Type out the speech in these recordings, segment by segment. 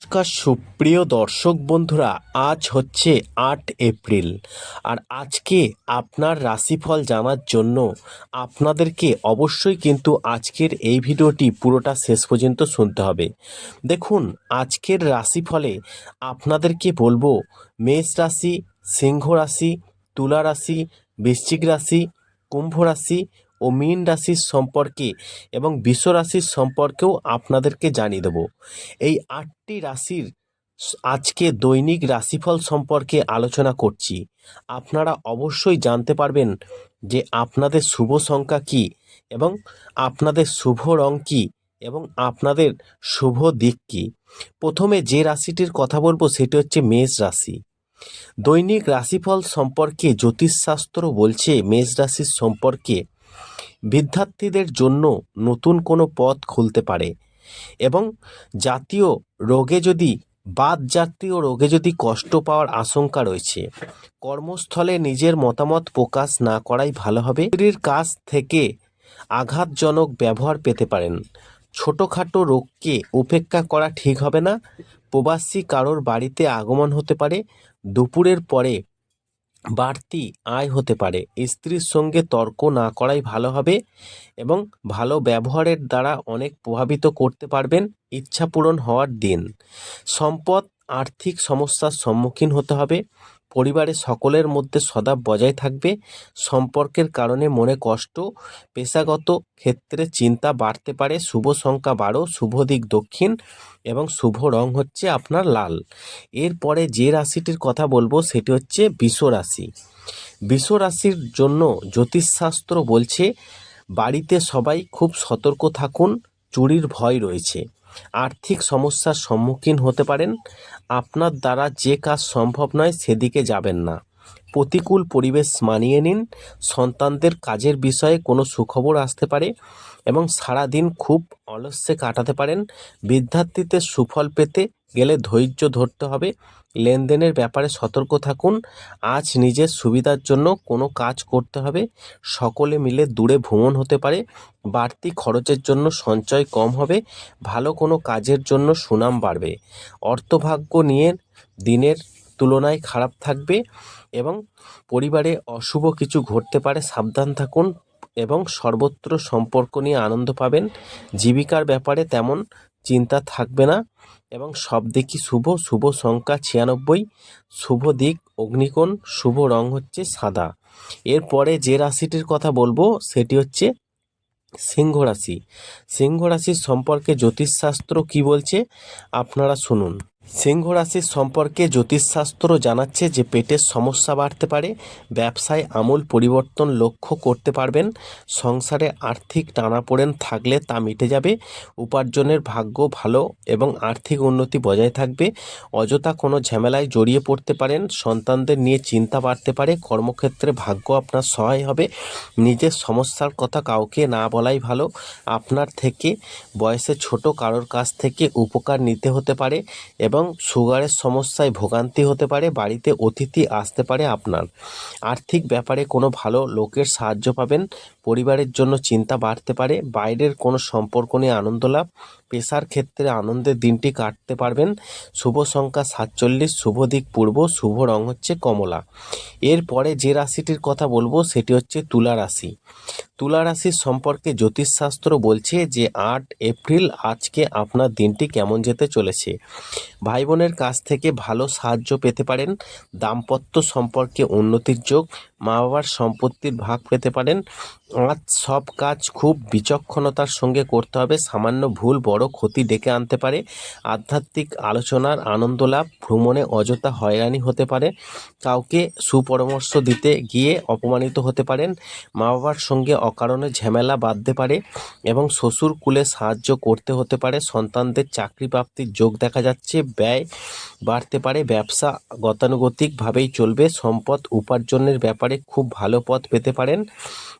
নমস্কার, সুপ্রিয় দর্শক বন্ধুরা, আজ হচ্ছে আট এপ্রিল। আর আজকে আপনার রাশিফল জানার জন্য আপনাদেরকে অবশ্যই কিন্তু আজকের এই ভিডিওটি পুরোটা শেষ পর্যন্ত শুনতে হবে। দেখুন, আজকের রাশিফলে আপনাদেরকে বলব, মেষ রাশি, সিংহ রাশি, তুলা রাশি, বৃশ্চিক রাশি, কুম্ভ রাশি ও মীন রাশির সম্পর্কে এবং বিশ্ব রাশির সম্পর্কেও আপনাদেরকে জানিয়ে দেবো। এই আটটি রাশির আজকে দৈনিক রাশিফল সম্পর্কে আলোচনা করছি। আপনারা অবশ্যই জানতে পারবেন যে আপনাদের শুভ সংখ্যা কী এবং আপনাদের শুভ রং কী এবং আপনাদের শুভ দিক কী। প্রথমে যে রাশিটির কথা বলব সেটি হচ্ছে মেষ রাশি। দৈনিক রাশিফল সম্পর্কে জ্যোতিষশাস্ত্র বলছে মেষ রাশির সম্পর্কে বিদ্যার্থীদের জন্য নতুন কোনো পথ খুলতে পারে এবং জাতীয় রোগে যদি বাদ জাতীয় রোগে যদি কষ্ট পাওয়ার আশঙ্কা রয়েছে, কর্মস্থলে নিজের মতামত প্রকাশ না করাই ভালো হবে। শরীর কাছ থেকে আঘাতজনক ব্যবহার পেতে পারেন। ছোটোখাটো রোগকে উপেক্ষা করা ঠিক হবে না। প্রবাসী কারোর বাড়িতে আগমন হতে পারে। দুপুরের পরে বাড়তি আয় হতে পারে। স্ত্রীর সঙ্গে তর্ক না করাই ভালো হবে এবং ভালো ব্যবহারের দ্বারা অনেক প্রভাবিত করতে পারবেন ইচ্ছা পূরণ হওয়ার দিন। সম্পদ, আর্থিক সমস্যার সম্মুখীন হতে হবে। পরিবারের সকলের মধ্যে সদা বজায় থাকবে। সম্পর্কের কারণে মনে কষ্ট, পেশাগত ক্ষেত্রে চিন্তা বাড়তে পারে। শুভ সংখ্যা বারো শুভ দিক দক্ষিণ এবং শুভ রং হচ্ছে আপনার লাল। এরপরে যে রাশিটির কথা বলব সেটি হচ্ছে বিশ্ব রাশি। বিশ্ব রাশির জন্য জ্যোতিষশাস্ত্র বলছে, বাড়িতে সবাই খুব সতর্ক থাকুন, চুরির ভয় রয়েছে। আর্থিক সমস্যার সম্মুখীন হতে পারেন। আপনার দ্বারা যে কাজ সম্ভব নয় সেদিকে যাবেন না। প্রতিকূল পরিবেশ মানিয়ে নিন। সন্তানদের কাজের বিষয়ে কোনো সুখবর আসতে পারে। এবং সারাদিন খুব অলস্যে কাটাতে পারেন। বিদ্যার্থীদের সুফল পেতে গেলে ধৈর্য ধরতে হবে। লেনদেনের ব্যাপারে সতর্ক থাকুন। আজ নিজের সুবিধার জন্য কোনো কাজ করতে হবে। সকলে মিলে দূরে ভ্রমণ হতে পারে। বাড়তি খরচের জন্য সঞ্চয় কম হবে। ভালো কোনো কাজের জন্য সুনাম বাড়বে। অর্থভাগ্য নিয়ে দিনের তুলনায় খারাপ থাকবে এবং পরিবারে অশুভ কিছু ঘটতে পারে। সাবধান থাকুন। এবং সর্বত্র সম্পর্ক নিয়ে আনন্দ পাবেন। জীবিকার ব্যাপারে তেমন চিন্তা থাকবে না এবং সব দিকই শুভ শুভ সংখ্যা ছিয়ানব্বই, শুভ দিক অগ্নিকোণ, শুভ রং হচ্ছে সাদা। এরপরে যে রাশিটির কথা বলব, সেটি হচ্ছে সিংহ রাশি। সিংহ রাশির সম্পর্কে জ্যোতিষশাস্ত্র কি বলছে, আপনারা শুনুন। সিংহ রাশির সম্পর্কে জ্যোতিষশাস্ত্র জানাচ্ছে যে পেটের সমস্যা বাড়তে পারে, ব্যবসায় আমূল পরিবর্তন লক্ষ্য করতে পারবেন, সংসারে আর্থিক টানাপোড়েন থাকলে তা মিটে যাবে, উপার্জনের ভাগ্য ভালো এবং আর্থিক উন্নতি বজায় থাকবে, অযথা কোনো ঝামেলায় জড়িয়ে পড়তে পারেন, সন্তানদের নিয়ে চিন্তা বাড়তে পারে, কর্মক্ষেত্রে ভাগ্য আপনার সহায় হবে, নিজের সমস্যার কথা কাউকে না বলাই ভালো, আপনার থেকে বয়সে ছোট কারোর কাছ থেকে উপকার নিতে হতে পারে এবং সুগারের সমস্যায় ভোগান্তি হতে পারে, বাড়িতে অতিথি আসতে পারে আপনার। আর্থিক ব্যাপারে কোনো ভালো লোকের সাহায্য পাবেন, পরিবারের জন্য চিন্তা বাড়তে পারে, বাইরের কোনো সম্পর্ক নিয়ে আনন্দ লাভ পেশার ক্ষেত্রে আনন্দের দিনটি কাটতে পারবেন। শুভ সংখ্যা সাতচল্লিশ, শুভ দিক পূর্ব, শুভ রং হচ্ছে কমলা। এরপরে যে রাশিটির কথা বলব, সেটি হচ্ছে তুলা রাশি। তুলা রাশির সম্পর্কে জ্যোতিষশাস্ত্র বলছে যে, আট এপ্রিল আজকে আপনার দিনটি কেমন যেতে চলেছে। ভাই বোনের কাছ থেকে ভালো সাহায্য পেতে পারেন। দাম্পত্য সম্পর্কে উন্নতির যোগ মা বাবার সম্পত্তির ভাগ পেতে পারেন। আজ সব কাজ খুব বিচক্ষণতার সঙ্গে করতে হবে। সামান্য ভুল, বড় ক্ষতি ডেকে আনতে পারে। আধ্যাত্মিক আলোচনার আনন্দ লাভ ভ্রমণে অযথা হয়রানি হতে পারে। কাউকে সুপরামর্শ দিতে গিয়ে অপমানিত হতে পারেন। মা বাবার সঙ্গে অকারণে ঝামেলা বাঁধতে পারে এবং শ্বশুর কুলে সাহায্য করতে হতে পারে। সন্তানদের চাকরি প্রাপ্তির যোগ দেখা যাচ্ছে। ব্যয় বাড়তে পারে। ব্যবসা গতানুগতিকভাবেই চলবে। সম্পদ উপার্জনের ব্যাপারে খুব ভালো পথ পেতে পারেন।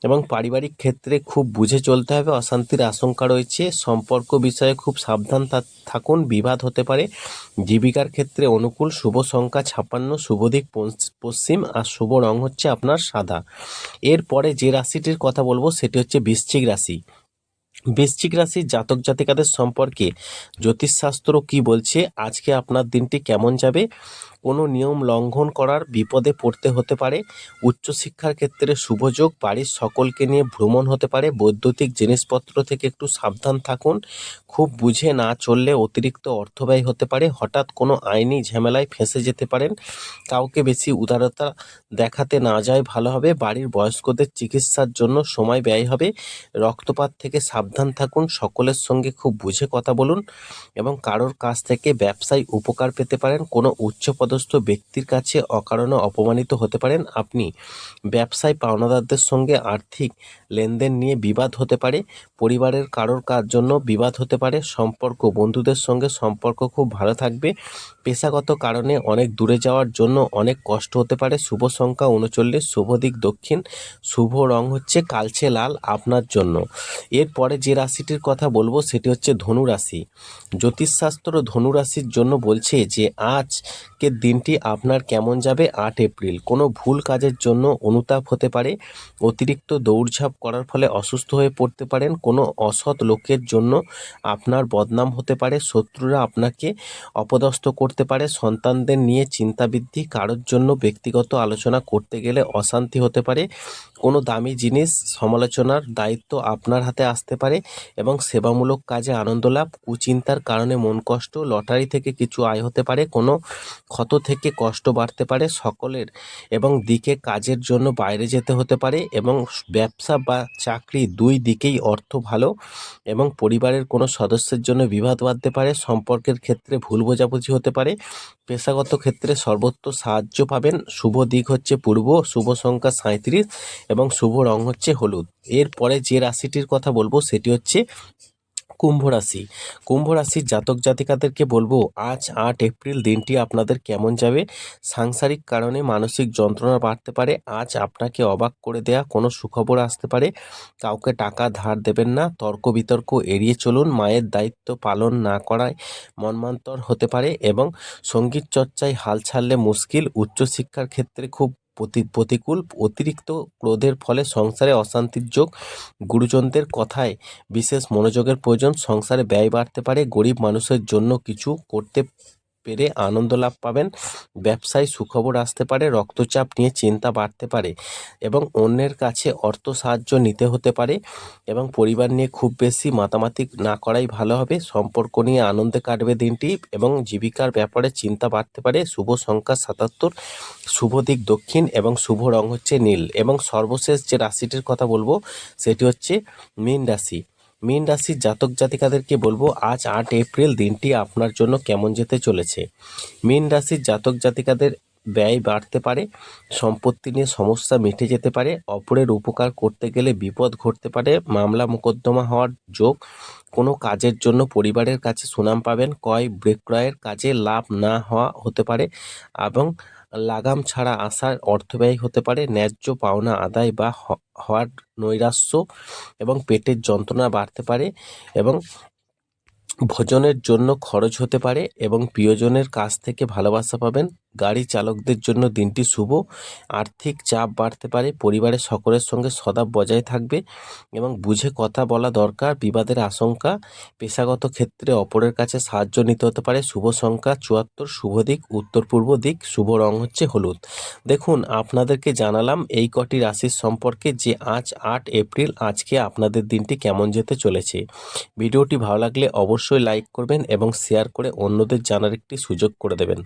এবং পারিবারিক ক্ষেত্রে খুব বুঝে চলতে হবে, অশান্তির আশঙ্কা রয়েছে, সম্পর্ক বিষয়ে খুব সাবধান থাকুন, বিবাদ হতে পারে। জীবিকার ক্ষেত্রে অনুকূল, শুভ সংখ্যা ছাপ্পান্ন শুভ দিক পশ্চিম আর শুভ রং হচ্ছে আপনার সাদা। এরপরে যে রাশিটির কথা বলব সেটি হচ্ছে বৃশ্চিক রাশি। বৃশ্চিক রাশির জাতক জাতিকাদের সম্পর্কে জ্যোতিষশাস্ত্র কি বলছে, আজকে আপনার দিনটি কেমন যাবে কোনো নিয়ম লঙ্ঘন করার বিপদে পড়তে হতে পারে। উচ্চশিক্ষার ক্ষেত্রে শুভযোগ বাড়ির সকলকে নিয়ে ভ্রমণ হতে পারে। বৈদ্যুতিক জিনিসপত্র থেকে একটু সাবধান থাকুন। খুব বুঝে না চললে অতিরিক্ত অর্থ ব্যয় হতে পারে। হঠাৎ কোনো আইনি ঝামেলায় ফেঁসে যেতে পারেন। কাউকে বেশি উদারতা দেখাতে না যায় ভালো হবে। বাড়ির বয়স্কদের চিকিৎসার জন্য সময় ব্যয় হবে। রক্তপাত থেকে সাবধান থাকুন। সকলের সঙ্গে খুব বুঝে কথা বলুন এবং কারোর কাছ থেকে ব্যবসায় উপকার পেতে পারেন। কোনো উচ্চপদস্থ ব্যক্তির কাছে অকারণে অপমানিত হতে পারেন আপনি। ব্যবসায় পাওনাদারদের সঙ্গে আর্থিক লেনদেন নিয়ে বিবাদ হতে পারে, পরিবারের কারোর কার জন্য বিবাদ হতে পারে, সম্পর্ক বন্ধুদের সঙ্গে সম্পর্ক খুব ভালো থাকবে, পেশাগত কারণে অনেক দূরে যাওয়ার জন্য অনেক কষ্ট হতে পারে, শুভ সংখ্যা উনচল্লিশ, শুভ দিক দক্ষিণ, শুভ রং হচ্ছে কালচে লাল আপনার জন্য। এরপরে যে রাশিটির কথা বলব সেটি হচ্ছে ধনু রাশি জ্যোতিষশাস্ত্র ধনু রাশির জন্য বলছে যে আজকের দিনটি আপনার কেমন যাবে আট এপ্রিল। কোনো ভুল কাজের জন্য অনুতাপ হতে পারে, অতিরিক্ত দৌড়ঝাঁপ করার ফলে অসুস্থ হয়ে পড়তে পারেন, কোনো অসৎ লোকের জন্য আপনার বদনাম হতে পারে, শত্রুরা আপনাকে অপদস্থ করতে পারে, সন্তানদের নিয়ে চিন্তাবৃদ্ধি কারোর জন্য ব্যক্তিগত আলোচনা করতে গেলে অশান্তি হতে পারে কোনো দামি জিনিস সমালোচনার দায়িত্ব আপনার হাতে আসতে পারে এবং সেবামূলক কাজে আনন্দ লাভ, কুচিন্তার কারণে মন কষ্ট, লটারি থেকে কিছু আয় হতে পারে, কোনো ক্ষত থেকে কষ্ট বাড়তে পারে সকলের এবং দিকে কাজের জন্য বাইরে যেতে হতে পারে এবং ব্যবসা বা চাকরি দুই দিকেই অর্থ ভালো এবং পরিবারের কোনো সদস্যের জন্য বিবাদ বাঁধতে পারে, সম্পর্কের ক্ষেত্রে ভুল বোঝাবুঝি হতে পারে, পেশাগত ক্ষেত্রে সর্বত্র সাহায্য পাবেন, শুভ দিক হচ্ছে পূর্ব, শুভ সংখ্যা সাঁত্রিশ এবং শুভ রং হচ্ছে হলুদ। এরপরে যে রাশিটির কথা বলব সেটি হচ্ছে কুম্ভ রাশি। কুম্ভ রাশির জাতক জাতিকাদেরকে বলব, আজ আট এপ্রিল দিনটি আপনাদের কেমন যাবে? সাংসারিক কারণে মানসিক যন্ত্রণা বাড়তে পারে। আজ আপনাকে অবাক করে দেয়া কোনো সুখবর আসতে পারে। কাউকে টাকা ধার দেবেন না। তর্ক বিতর্ক এড়িয়ে চলুন। মায়ের দায়িত্ব পালন না করায় মনমান্তর হতে পারে এবং সংগীত চর্চায় হাল ছাড়লে মুশকিল। উচ্চশিক্ষার ক্ষেত্রে খুব প্রতিকূল অতিরিক্ত ক্রোধের ফলে সংসারে অশান্তির যোগ গুরুজনদের কথায় বিশেষ মনোযোগের প্রয়োজন। সংসারে ব্যয় বাড়তে পারে। গরিব মানুষের জন্য কিছু করতে পেরে আনন্দ লাভ পাবেন। ব্যবসায় সুখবর আসতে পারে, রক্তচাপ নিয়ে চিন্তা বাড়তে পারে এবং অন্যের কাছে অর্থ সাহায্য নিতে হতে পারে এবং পরিবার নিয়ে খুব বেশি মাতামাতি না করাই ভালো হবে। সম্পর্ক নিয়ে আনন্দে কাটবে দিনটি এবং জীবিকার ব্যাপারে চিন্তা বাড়তে পারে। শুভ সংখ্যা সাতাত্তর, শুভ দিক দক্ষিণ এবং শুভ রং হচ্ছে নীল এবং সর্বশেষ যে রাশিটির কথা বলব সেটি হচ্ছে মীন রাশি। মীন রাশির জাতক জাতিকাদেরকে বলব, আজ আট এপ্রিল দিনটি আপনার জন্য কেমন যেতে চলেছে? মীন রাশির জাতক জাতিকাদের ব্যয় বাড়তে পারে, সম্পত্তি নিয়ে সমস্যা মিটে যেতে পারে, অপরের উপকার করতে গেলে বিপদ ঘটতে পারে, মামলা মোকদ্দমা হওয়ার যোগ, কোনো কাজের জন্য পরিবারের কাছে সুনাম পাবেন, ক্রয় বিক্রয়ের কাজে লাভ না হওয়া হতে পারে এবং লাগাম ছাড়া আসার অর্থ ব্যয় হতে পারে ন্যায্য পাওনা আদায় বা হওয়ার নৈরাশ্য এবং পেটের যন্ত্রণা বাড়তে পারে এবং ভোজনের জন্য খরচ হতে পারে এবং প্রিয়জনের কাছ থেকে ভালোবাসা পাবেন। গাড়ি চালকদের জন্য দিনটি শুভ। আর্থিক চাপ বাড়তে পারে পরিবারের সকলের সঙ্গে সদা বজায় থাকবে এবং বুঝে কথা বলা দরকার, বিবাদের আশঙ্কা, পেশাগত ক্ষেত্রে অপরের কাছে সাহায্য নিতে হতে পারে, শুভ সংখ্যা চুয়াত্তর, শুভ দিক, উত্তর পূর্ব দিক, শুভ রং হচ্ছে হলুদ। দেখুন, আপনাদেরকে জানালাম এই কটি রাশির সম্পর্কে যে আজ আট এপ্রিল, আজকে আপনাদের দিনটি কেমন যেতে চলেছে। ভিডিওটি ভালো লাগলে অবশ্যই লাইক করবেন এবং শেয়ার করে অন্যদের জানার একটি সুযোগ করে দেবেন।